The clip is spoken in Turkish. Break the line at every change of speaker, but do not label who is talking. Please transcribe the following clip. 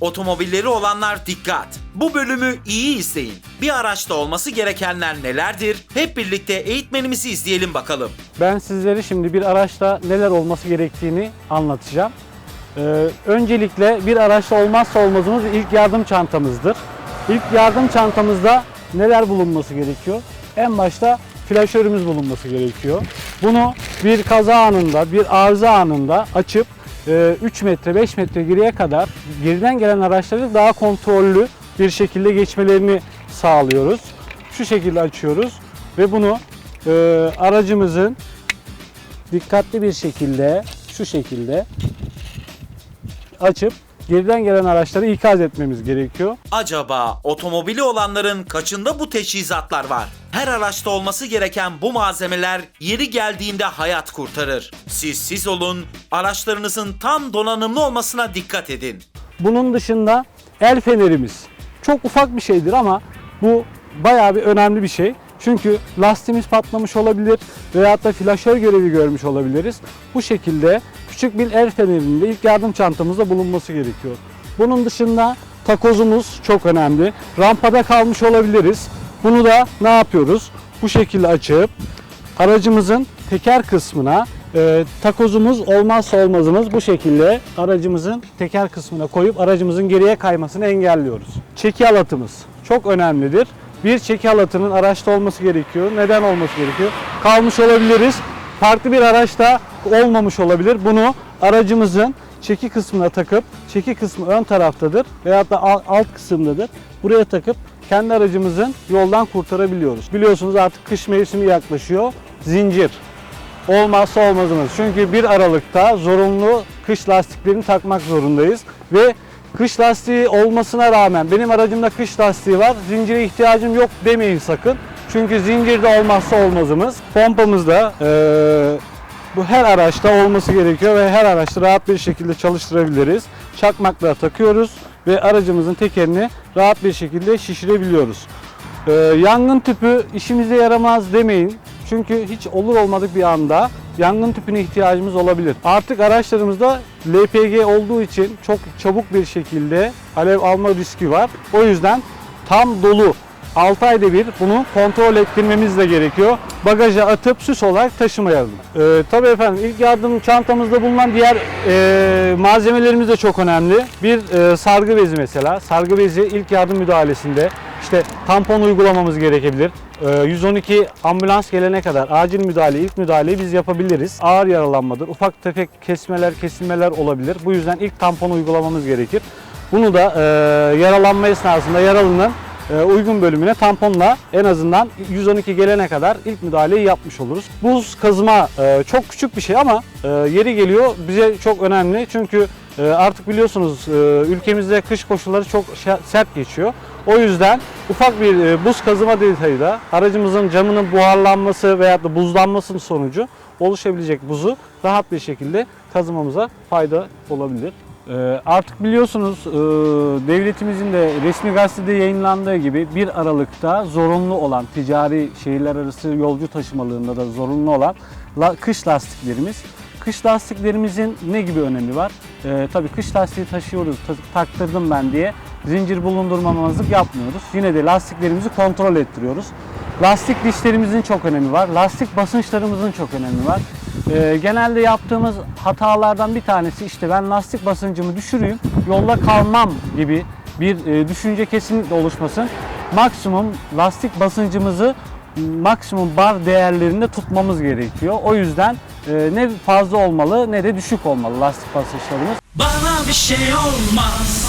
Otomobilleri olanlar dikkat. Bu bölümü iyi izleyin. Bir araçta olması gerekenler nelerdir? Hep birlikte eğitmenimizi izleyelim bakalım.
Ben sizlere şimdi bir araçta neler olması gerektiğini anlatacağım. Ee, öncelikle bir araçta olmazsa olmazımız ilk yardım çantamızdır. İlk yardım çantamızda neler bulunması gerekiyor? En başta flaşörümüz bulunması gerekiyor. Bunu bir kaza anında, bir arıza anında açıp 3 metre, 5 metre geriye kadar geriden gelen araçları daha kontrollü bir şekilde geçmelerini sağlıyoruz. Şu şekilde açıyoruz ve bunu e, aracımızın dikkatli bir şekilde şu şekilde açıp geriden gelen araçları ikaz etmemiz gerekiyor.
Acaba otomobili olanların kaçında bu teçhizatlar var? Her araçta olması gereken bu malzemeler yeri geldiğinde hayat kurtarır. Siz siz olun, araçlarınızın tam donanımlı olmasına dikkat edin.
Bunun dışında el fenerimiz çok ufak bir şeydir ama bu bayağı bir önemli bir şey. Çünkü lastiğimiz patlamış olabilir veyahut da flaşör görevi görmüş olabiliriz. Bu şekilde küçük bir el fenerinin de ilk yardım çantamızda bulunması gerekiyor. Bunun dışında takozumuz çok önemli. Rampada kalmış olabiliriz. Bunu da ne yapıyoruz? Bu şekilde açıp aracımızın teker kısmına e, takozumuz olmazsa olmazımız bu şekilde aracımızın teker kısmına koyup aracımızın geriye kaymasını engelliyoruz. Çeki halatımız çok önemlidir. Bir çeki halatının araçta olması gerekiyor. Neden olması gerekiyor? Kalmış olabiliriz. Farklı bir araçta olmamış olabilir. Bunu aracımızın çeki kısmına takıp çeki kısmı ön taraftadır veyahut da al- alt kısımdadır. Buraya takıp kendi aracımızın yoldan kurtarabiliyoruz. Biliyorsunuz artık kış mevsimi yaklaşıyor. Zincir olmazsa olmazımız. Çünkü 1 Aralık'ta zorunlu kış lastiklerini takmak zorundayız ve kış lastiği olmasına rağmen benim aracımda kış lastiği var, zincire ihtiyacım yok demeyin sakın. Çünkü zincirde olmazsa olmazımız. Pompamızda eee, bu her araçta olması gerekiyor ve her araçta rahat bir şekilde çalıştırabiliriz. Çakmakla takıyoruz ve aracımızın tekerini rahat bir şekilde şişirebiliyoruz. Ee, yangın tüpü işimize yaramaz demeyin. Çünkü hiç olur olmadık bir anda yangın tüpüne ihtiyacımız olabilir. Artık araçlarımızda LPG olduğu için çok çabuk bir şekilde alev alma riski var. O yüzden tam dolu 6 ayda bir bunu kontrol ettirmemiz de gerekiyor. Bagaja atıp süs olarak taşımayalım. Ee, tabii efendim ilk yardım çantamızda bulunan diğer e, malzemelerimiz de çok önemli. Bir e, sargı bezi mesela. Sargı bezi ilk yardım müdahalesinde işte tampon uygulamamız gerekebilir. Ee, 112 ambulans gelene kadar acil müdahale, ilk müdahaleyi biz yapabiliriz. Ağır yaralanmadır, ufak tefek kesmeler, kesilmeler olabilir. Bu yüzden ilk tampon uygulamamız gerekir. Bunu da e, yaralanma esnasında yaralının uygun bölümüne tamponla en azından 112 gelene kadar ilk müdahaleyi yapmış oluruz. Buz kazıma e, çok küçük bir şey ama e, yeri geliyor bize çok önemli çünkü e, artık biliyorsunuz e, ülkemizde kış koşulları çok sert geçiyor. O yüzden ufak bir e, buz kazıma detayı da aracımızın camının buharlanması veya da buzlanması sonucu oluşabilecek buzu rahat bir şekilde kazımamıza fayda olabilir. Ee, Artık biliyorsunuz e, devletimizin de resmi gazetede yayınlandığı gibi 1 Aralık'ta zorunlu olan ticari şehirler arası yolcu taşımalığında da zorunlu olan la- kış lastiklerimiz. Kış lastiklerimizin ne gibi önemi var? Ee, tabii kış lastiği taşıyoruz, ta- taktırdım ben diye zincir bulundurmamazlık yapmıyoruz. Yine de lastiklerimizi kontrol ettiriyoruz. Lastik dişlerimizin çok önemi var. Lastik basınçlarımızın çok önemi var. Ee, genelde yaptığımız hatalardan bir tanesi işte ben lastik basıncımı düşüreyim, yolda kalmam gibi bir e, düşünce kesinlikle oluşmasın. Maksimum lastik basıncımızı maksimum bar değerlerinde tutmamız gerekiyor. O yüzden e, ne fazla olmalı ne de düşük olmalı lastik basınçlarımız.
Bana bir şey olmaz